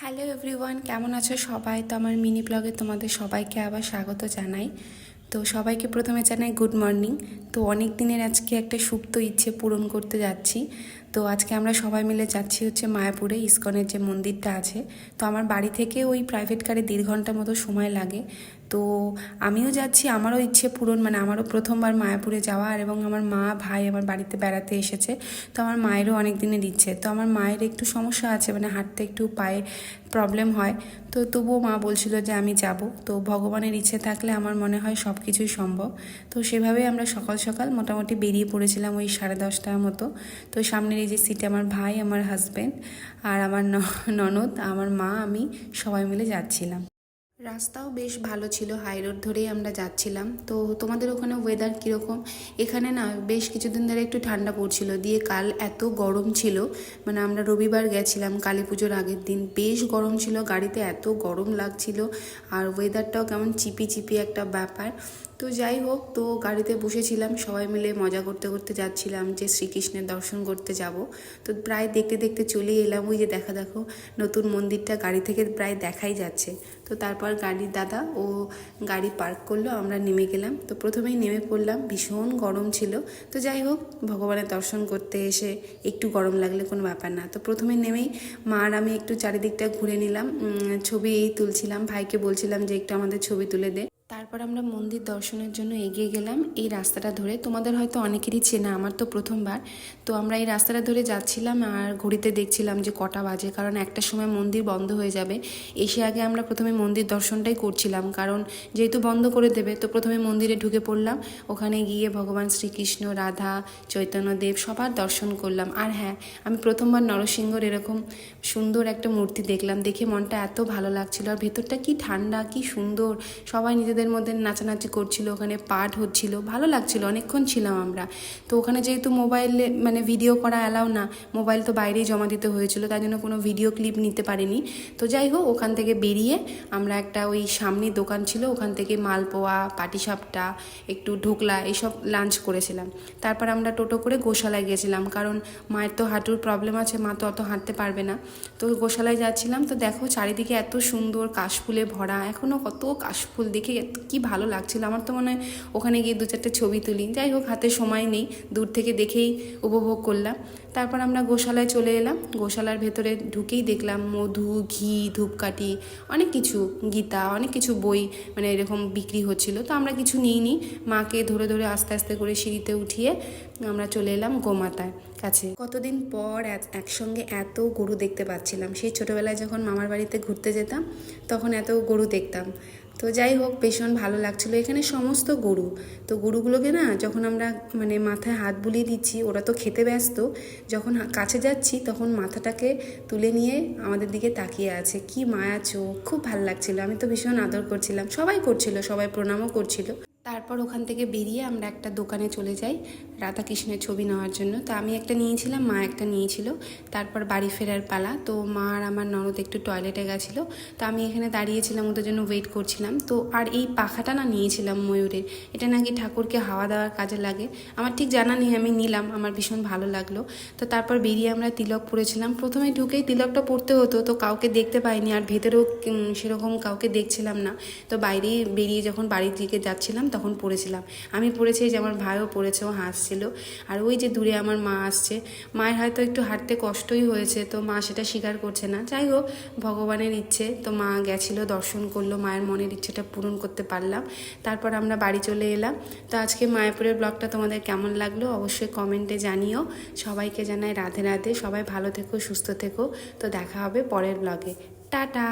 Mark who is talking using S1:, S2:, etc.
S1: Hello everyone কেমন আছো সবাই? তো আমার মিনি ব্লগে তোমাদের সবাইকে আবার স্বাগত জানাই। তো সবাইকে প্রথমে জানাই গুড মর্নিং তো অনেক দিনের আজকে একটা সুপ্ত ইচ্ছে পূরণ করতে যাচ্ছি। তো আজকে আমরা সবাই মিলে যাচ্ছি হচ্ছে মায়াপুরে, ইস্কনের যে মন্দিরটা আছে। তো আমার বাড়ি থেকে ওই প্রাইভেট কারে দেড় ঘণ্টা মতো সময় লাগে। তো আমিও যাচ্ছি, আমারও ইচ্ছে পূরণ মানে আমারও প্রথমবার মায়াপুরে যাওয়া আর এবং আমার মা, ভাই আমার বাড়িতে বেড়াতে এসেছে। তো আমার মায়েরও অনেক দিনের ইচ্ছে। তো আমার মায়ের একটু সমস্যা আছে মানে হাঁটতে একটু পায়ে প্রবলেম হয়। তো তবুও মা বলছিল যে আমি যাব। তো ভগবানের ইচ্ছে থাকলে আমার মনে হয় সব কিছুই সম্ভব। তো সেভাবেই আমরা সকাল সকাল মোটামুটি বেরিয়ে পড়েছিলাম ওই সাড়ে দশটার মতো। তো সামনের এই যে সিটে আমার ভাই, আমার হাজব্যান্ড আর আমার ননদ, আমার মা, আমি সবাই মিলে যাচ্ছিলাম। রাস্তাও বেশ ভালো ছিল হাই রোড ধরেই আমরা যাচ্ছিলাম। তো তোমাদের ওখানে ওয়েদার কীরকম? এখানে না বেশ কিছুদিন ধরে একটু ঠান্ডা পড়ছিল, দিয়ে কাল এত গরম ছিল। মানে আমরা রবিবার গেছিলাম কালী পুজোর আগের দিন, বেশ গরম ছিল, গাড়িতে এত গরম লাগছিল। আর ওয়েদারটাও কেমন চিপি চিপি একটা ব্যাপার। তো যাই হোক, তো গাড়িতে বসেছিলাম, সবাই মিলে মজা করতে করতে যাচ্ছিলাম যে শ্রীকৃষ্ণের দর্শন করতে যাব। তো প্রায় দেখতে দেখতে চলে এলাম, ওই যে দেখা দেখো, নতুন মন্দিরটা গাড়ি থেকে প্রায় দেখাই যাচ্ছে। তো তারপর গাড়ির দাদা ও গাড়ি পার্ক করল, আমরা নেমে গেলাম। তো প্রথমেই নেমে পড়লাম, ভীষণ গরম ছিল। তো যাই হোক, ভগবানের দর্শন করতে এসে একটু গরম লাগলে কোনো ব্যাপার না। তো প্রথমে নেমেই মা আর আমি একটু চারিদিকটা ঘুরে নিলাম ছবি তুলছিলাম, ভাইকে বলছিলাম যে একটু আমাদের ছবি তুলে দে। তারপর আমরা মন্দির দর্শনের জন্য এগিয়ে গেলাম। এই রাস্তাটা ধরে তোমাদের হয়তো অনেকেরই চেনা, আমার তো প্রথমবার। তো আমরা এই রাস্তাটা ধরে যাচ্ছিলাম আর ঘড়িতে দেখছিলাম যে কটা বাজে, কারণ একটা সময় মন্দির বন্ধ হয়ে যাবে। এসে আগে আমরা প্রথমে মন্দির দর্শনটাই করছিলাম, কারণ যেহেতু বন্ধ করে দেবে, তো প্রথমে মন্দিরে ঢুকে পড়লাম। ওখানে গিয়ে ভগবান শ্রীকৃষ্ণ, রাধা চৈতন্যদেব সবার দর্শন করলাম। আর হ্যাঁ আমি প্রথমবার নরসিংহর এরকম সুন্দর একটা মূর্তি দেখলাম, দেখে মনটা এত ভালো লাগছিল। আর ভেতরটা কি ঠান্ডা, কি সুন্দর, সবাই নিজেদের মধ্যে নাচানাচি করছিল, ওখানে পাঠ হচ্ছিল, ভালো লাগছিল, অনেকক্ষণ ছিলাম আমরা। তো ওখানে যেহেতু মোবাইলে মানে ভিডিও করা অ্যালাউ না, মোবাইল তো বাইরেই জমা দিতে হয়েছিল, তাই জন্য কোনো ভিডিও ক্লিপ নিতে পারিনি। তো যাই হোক, ওখান থেকে বেরিয়ে আমরা একটা ওই সামনে দোকান ছিল, ওখান থেকে মালপোয়া, পাটিসাপটা, একটু ঢোকলা এইসব লাঞ্চ করেছিলাম। তারপর আমরা টোটো করে গোশালায় গেছিলাম, কারণ মায়ের তো হাঁটুর প্রবলেম আছে, মা তো অত হাঁটতে পারবে না। তো গোশালায় যাচ্ছিলাম, তো দেখো চারিদিকে এত সুন্দর কাশফুলে ভরা এখনও কত কাশফুল দেখে কি ভালো লাগছিল? আমার তো মনে হয় ওখানে গিয়ে দু চারটে ছবি তুলি। যাই হোক, হাতে সময় নেই। দূর থেকে দেখেই উপভোগ করলাম। তারপর আমরা গোশালায় চলে এলাম। গোশালার ভেতরে ঢুকেই দেখলাম মধু, ঘি, ধূপকাঠি, অনেক কিছু, গীতা, অনেক কিছু বই মানে এরকম বিক্রি হচ্ছিল। তো আমরা কিছু নিইনি। মাকে ধরে ধরে আস্তে আস্তে করে সিঁড়িতে উঠিয়ে আমরা চলে এলাম গোমাতার কাছে। কতদিন পর এক- একসঙ্গে এত গরু দেখতে পাচ্ছিলাম। সেই ছোটোবেলায় যখন মামার বাড়িতে ঘুরতে যেতাম, তখন এত গরু দেখতাম। তো যাই হোক ভীষণ ভালো লাগছিল। এখানে সমস্ত গরু। তো গরুগুলোকে না, যখন আমরা মানে মাথায় হাত বুলিয়ে দিচ্ছি, ওরা তো খেতে ব্যস্ত। যখন কাছে যাচ্ছি, তখন মাথাটাকে তুলে নিয়ে আমাদের দিকে তাকিয়ে আছে। কি মায়া চোখ, খুব ভালো লাগছিল। আমি তো ভীষণ আদর করছিলাম। সবাই করছিল, সবাই প্রণামও করছিল। তারপর ওখান থেকে বেরিয়ে আমরা একটা দোকানে চলে যাই রাধাকৃষ্ণের ছবি নেওয়ার জন্য। তো আমি একটা নিয়েছিলাম, মা একটা নিয়েছিল। তারপর বাড়ি ফেরার পালা। তো মা আর আমার ননদ একটু টয়লেটে গেছিল। তো আমি এখানে দাঁড়িয়েছিলাম, ওদের জন্য ওয়েট করছিলাম। তো আর এই পাখাটা না নিয়েছিলাম ময়ূরের। এটা নাকি ঠাকুরকে হাওয়া দেওয়ার কাজে লাগে। আমার ঠিক জানা নেই, আমি নিলাম, আমার ভীষণ ভালো লাগল। তো তারপর বেরিয়ে আমরা তিলক পরেছিলাম প্রথমে ঢুকেই তিলকটা পড়তে হতো, তো কাউকে দেখতে পাইনি। আর ভেতরেও সেরকম কাউকে দেখছিলাম না। তো বাইরেই বেরিয়ে যখন বাড়ির দিকে যাচ্ছিলাম তখন পড়েছিলাম। আমি পড়েছি যে আমার ভাইও পড়েছে, ও হাসছিল। আর ওই যে দূরে আমার মা আসছে, মায়ের হয়তো একটু হাঁটতে কষ্টই হয়েছে, তো মা সেটা স্বীকার করছে না। যাই হোক, ভগবানের ইচ্ছে, তো মা গেছিল, দর্শন করল, মায়ের মনের ইচ্ছেটা পূরণ করতে পারলাম। তারপর আমরা বাড়ি চলে এলাম। তো আজকে মায়াপুরের ব্লগটা তোমাদের কেমন লাগল অবশ্যই কমেন্টে জানিও। সবাইকে জানাই রাধে রাধে, সবাই ভালো থেকো, সুস্থ থেকো। তো দেখা হবে পরের ব্লগে। টাটা!